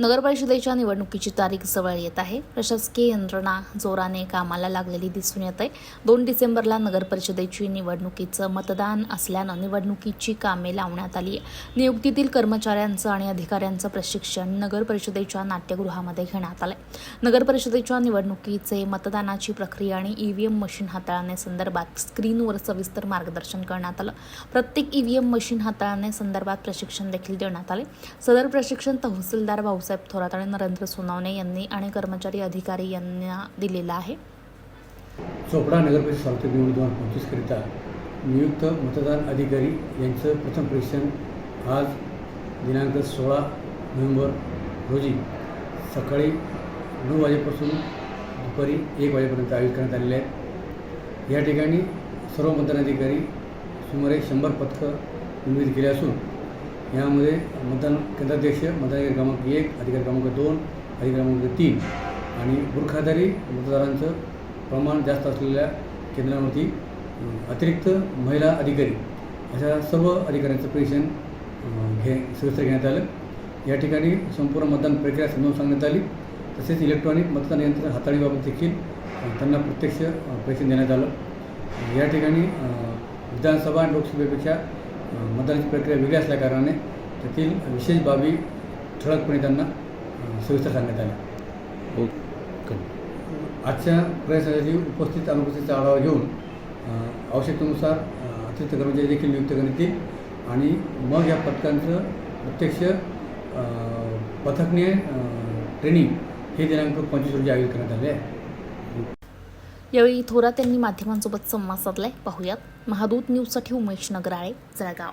नगरपरिषदेच्या निवडणुकीची तारीख जवळ येत आहे. प्रशासकीय यंत्रणा जोराने कामाला लागलेली दिसून येत आहे दोन डिसेंबरला नगरपरिषदेची निवडणुकीचं मतदान असल्यानं निवडणुकीची कामे लावण्यात आली आहे. नियुक्तीतील कर्मचाऱ्यांचं आणि अधिकाऱ्यांचं प्रशिक्षण नगरपरिषदेच्या नाट्यगृहामध्ये घेण्यात आलंय. नगरपरिषदेच्या निवडणुकीचे मतदानाची प्रक्रिया आणि ईव्हीएम मशीन हाताळण्यासंदर्भात स्क्रीनवर सविस्तर मार्गदर्शन करण्यात आलं. प्रत्येक ईव्हीएम मशीन हाताळण्यासंदर्भात प्रशिक्षण देखील देण्यात आले सदर प्रशिक्षण तहसीलदार भाऊसाहेब थोरात आणि नरेंद्र सोनावणे यांनी आणि कर्मचारी अधिकारी यांना दिलेला आहे. चोपडा नगरपरिषद सार्वत्रिक निवडणूक दोन पंचवीसकरिता नियुक्त मतदान अधिकारी यांचं प्रथम परीक्षण आज दिनांक सोळा नोव्हेंबर रोजी सकाळी नऊ वाजेपासून दुपारी एक वाजेपर्यंत आयोजित करण्यात आलेले आहे या ठिकाणी सर्व मतदान अधिकारी सुमारे शंभर पथकं निर्मित केले असून यामध्ये मतदान केंद्राध्यक्ष मतदान क्रमांक एक अधिकारी क्रमांक दोन अधिकार क्रमांक तीन आणि बुरखादारी मतदारांचं प्रमाण जास्त असलेल्या केंद्रावरती अतिरिक्त महिला अधिकारी अशा सर्व अधिकाऱ्यांचं परीक्षण घे सविस्तर घेण्यात आलं. या ठिकाणी संपूर्ण मतदान प्रक्रिया समजावून सांगण्यात आली. तसेच इलेक्ट्रॉनिक मतदान यंत्र हाताळीबाबत देखील त्यांना प्रत्यक्ष अं, परीक्षण देण्यात आलं. या ठिकाणी विधानसभा आणि लोकसभेपेक्षा मतदानाची प्रक्रिया वेगळी असल्याकारणाने त्यातील विशेष बाबी ठळकपणे त्यांना सविस्तर सांगण्यात आल्या. आजच्या प्रयासासाठी उपस्थित अनुपस्थितीचा आढावा घेऊन आवश्यकतेनुसार अतिरिक्त कर्मचारी देखील नियुक्त करण्यात येईल आणि मग या पथकांचं प्रत्यक्ष पथकने ट्रेनिंग हे दिनांक पंचवीस रोजी आयोजित करण्यात आले आहे. यावेळी थोरात यांनी माध्यमांसोबत संवाद साधलाय. पाहुयात महादूत न्यूजसाठी उमेश नगराळे जळगाव.